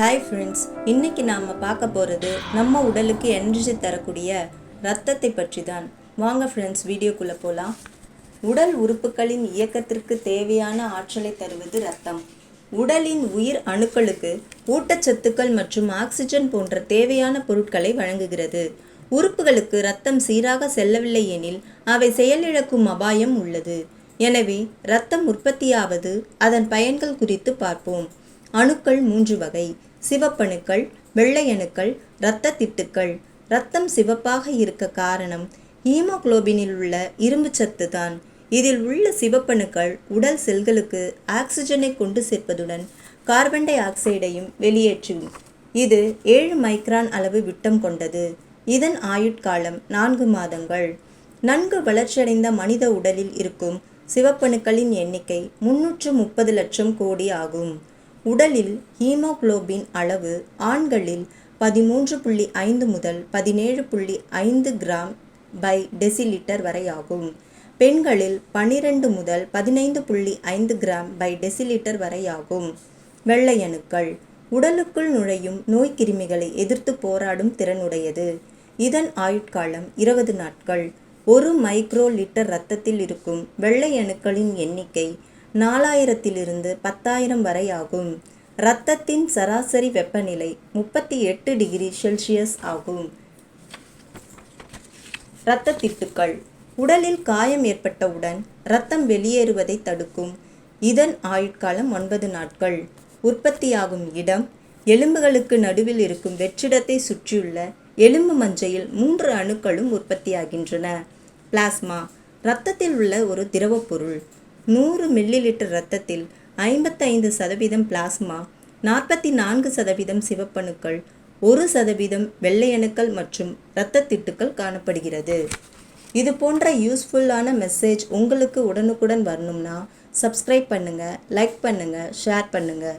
Hi friends இன்னைக்கு நாம் பார்க்க போகிறது நம்ம உடலுக்கு எனர்ஜி தரக்கூடிய ரத்தத்தை பற்றி தான் வாங்க ஃப்ரெண்ட்ஸ் வீடியோக்குள்ளே போகலாம் உடல் உறுப்புகளின் இயக்கத்திற்கு தேவையான ஆற்றலை தருவது ரத்தம் உடலின் உயிர் அணுக்களுக்கு ஊட்டச்சத்துக்கள் மற்றும் ஆக்சிஜன் போன்ற தேவையான பொருட்களை வழங்குகிறது. உறுப்புகளுக்கு ரத்தம் சீராக செல்லவில்லை எனில் அவை செயலிழக்கும் அபாயம் உள்ளது. எனவே இரத்தம் உற்பத்தியாவது அதன் பயன்கள் குறித்து பார்ப்போம். அணுக்கள் மூன்று வகை. சிவப்பணுக்கள் வெள்ளையணுக்கள் இரத்த திட்டுக்கள் இரத்தம் சிவப்பாக இருக்க காரணம் ஹீமோகுளோபினில் உள்ள இரும்பு சத்து தான். இதில் உள்ள சிவப்பணுக்கள் உடல் செல்களுக்கு ஆக்சிஜனை கொண்டு சேர்ப்பதுடன் கார்பன் டை ஆக்சைடையும் வெளியேற்றும். இது ஏழு மைக்ரான் அளவு விட்டம் கொண்டது. இதன் ஆயுட்காலம் நான்கு மாதங்கள். நன்கு வளர்ச்சியடைந்த மனித உடலில் இருக்கும் சிவப்பணுக்களின் எண்ணிக்கை முன்னூற்று முப்பது லட்சம் கோடி ஆகும். உடலில் ஹீமோகுளோபின் அளவு ஆண்களில் பதிமூன்று புள்ளி ஐந்து முதல் பதினேழு புள்ளி ஐந்து கிராம் பை டெசிலிட்டர் வரை ஆகும் பெண்களில் பனிரெண்டு முதல் பதினைந்து புள்ளி ஐந்து கிராம் பை டெசிலிட்டர் வரை ஆகும் வெள்ளை அணுக்கள். உடலுக்குள் நுழையும் நோய் கிருமிகளை எதிர்த்து போராடும் திறனுடையது. இதன் ஆயுட்காலம் இருபது நாட்கள். ஒரு மைக்ரோ லிட்டர் இரத்தத்தில் இருக்கும் வெள்ளை அணுக்களின் எண்ணிக்கை நாலாயிரத்திலிருந்து பத்தாயிரம் வரை ஆகும். இரத்தத்தின் சராசரி வெப்பநிலை முப்பத்தி எட்டு டிகிரி செல்சியஸ் ஆகும். இரத்த திட்டுக்கள். உடலில் காயம் ஏற்பட்டவுடன் இரத்தம் வெளியேறுவதை தடுக்கும். இதன் ஆயுட்காலம் ஒன்பது நாட்கள். உற்பத்தியாகும் இடம் எலும்புகளுக்கு நடுவில் இருக்கும் வெற்றிடத்தை சுற்றியுள்ள எலும்பு மஞ்சையில் மூன்று அணுக்களும் உற்பத்தியாகின்றன. பிளாஸ்மா. இரத்தத்தில் உள்ள ஒரு திரவப் பொருள். நூறு மில்லி லிட்டர் இரத்தத்தில் ஐம்பத்தைந்து சதவீதம் பிளாஸ்மா நாற்பத்தி நான்கு சதவீதம் சிவப்பணுக்கள் ஒரு சதவீதம் வெள்ளையணுக்கள் மற்றும் இரத்த திட்டுக்கள் காணப்படுகிறது. இது போன்ற யூஸ்ஃபுல்லான மெசேஜ் உங்களுக்கு உடனுக்குடன் வரணும்னா சப்ஸ்கிரைப் பண்ணுங்கள் லைக் பண்ணுங்கள் ஷேர் பண்ணுங்கள்